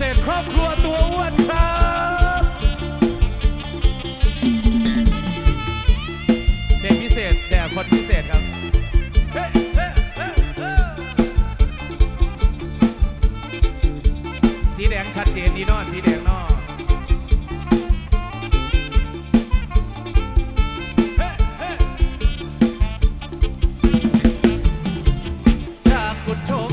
เศษครอบครัวตัวอ้วนครับเด็กพิเศษแด่คนพิเศษครับสีแดงชัดเจนดีนอสีแดงนอจากกดชม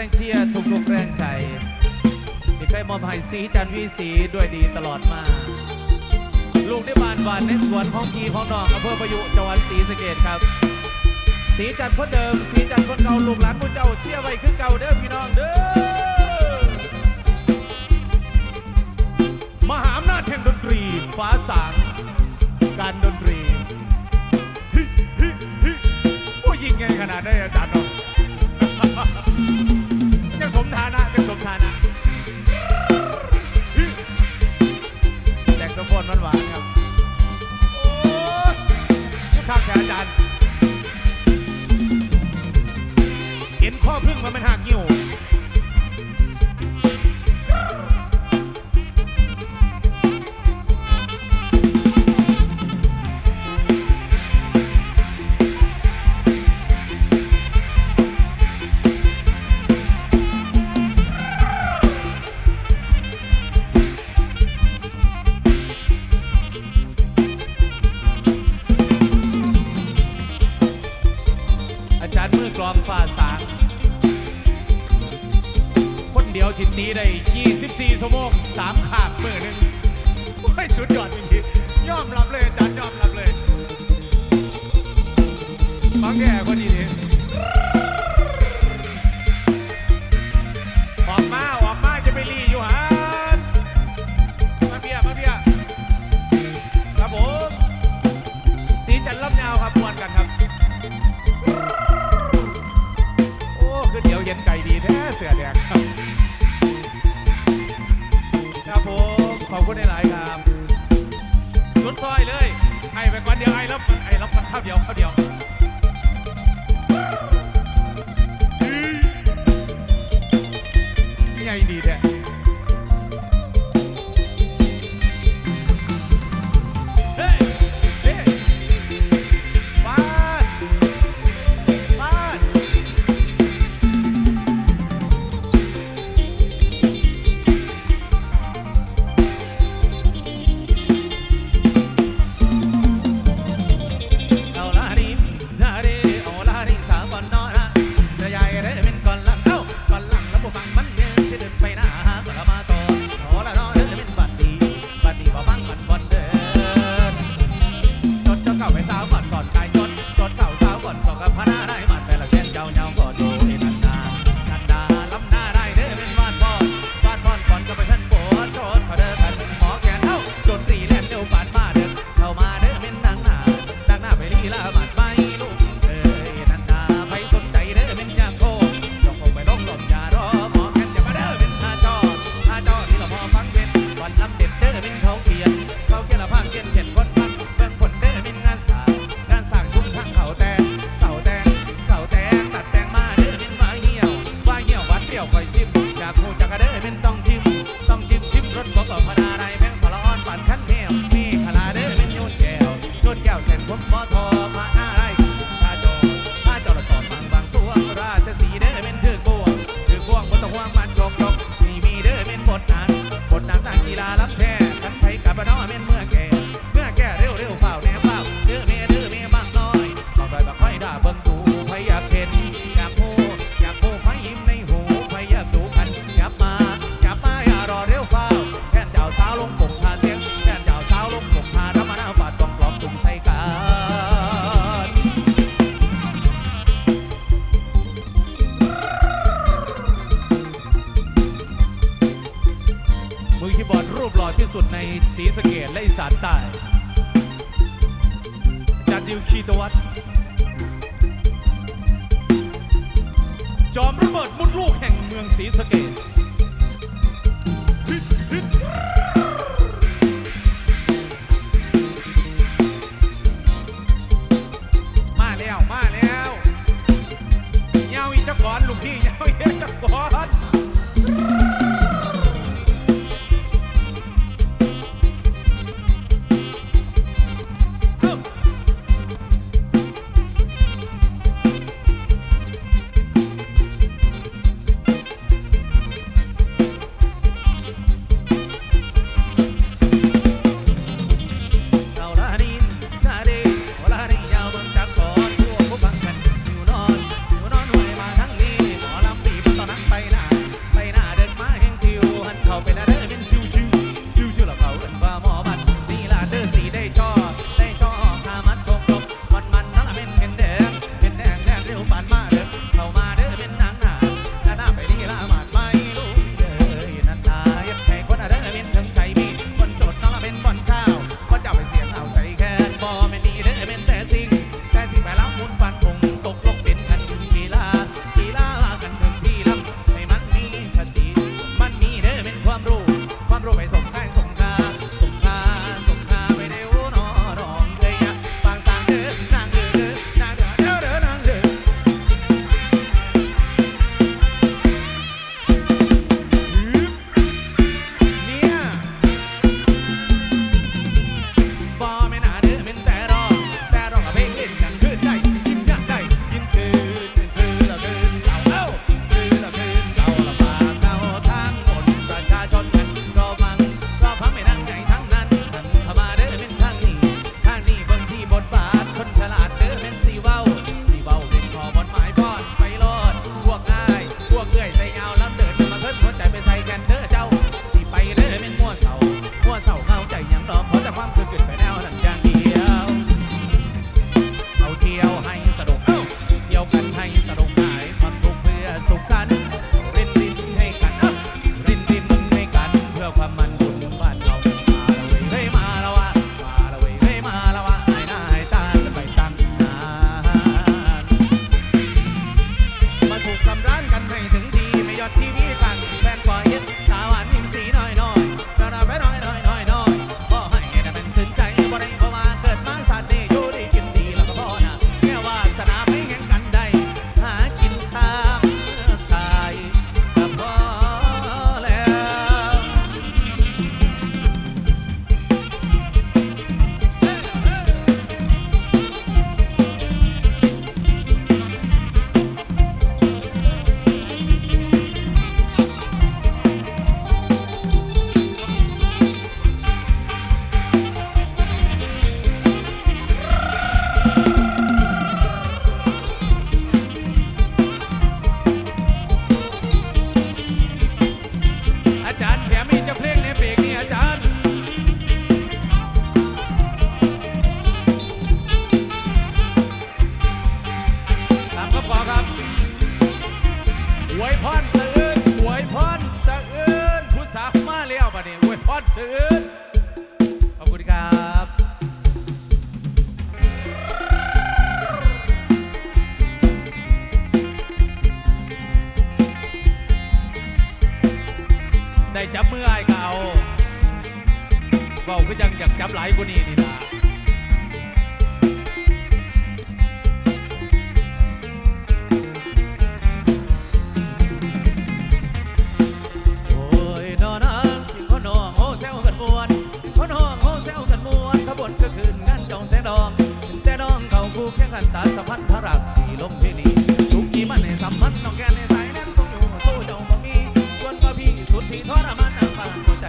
แรงเชียร์ทุกๆแรงใจมีใครมอบให้สีจันวีสีด้วยดีตลอดมา ลูกได้บานหวานในสวนห้องพีห้องนองอำเภอประยุจังหวัดศรีสะเกดครับ สีจันคนเดิม สีจันคนเก่าลูกหลานผู้เจ้าเชียร์ไว้คือเก่าเด้อพี่น้องเด้อมหาอำนาจแห่งดนตรีฟ้าสางการดนตรีโอ้ยิงไงขนาดได้อาจารย์น้อง kind of จอมระเบิดมุดลูกแห่งเมืองศรีสะเกด papá. จับมืออ้ก็เอาเบาก็จังอยากจับหลายกว่านี้นี่ล่ะแต่น้องเขาคู่แข่งกันตาสัมพันธ์พระรักที่ลงที่นี่สุกี้มันในสัมพันธ์น้องแกใน ชุดที่ทรมานน้ำตาหัวใจ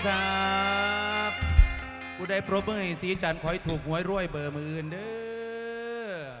ด้วยครับผู้ใดปรบมือให้สีจันทร์ขอยถูกหวยรวยเบอร์มือเด้อ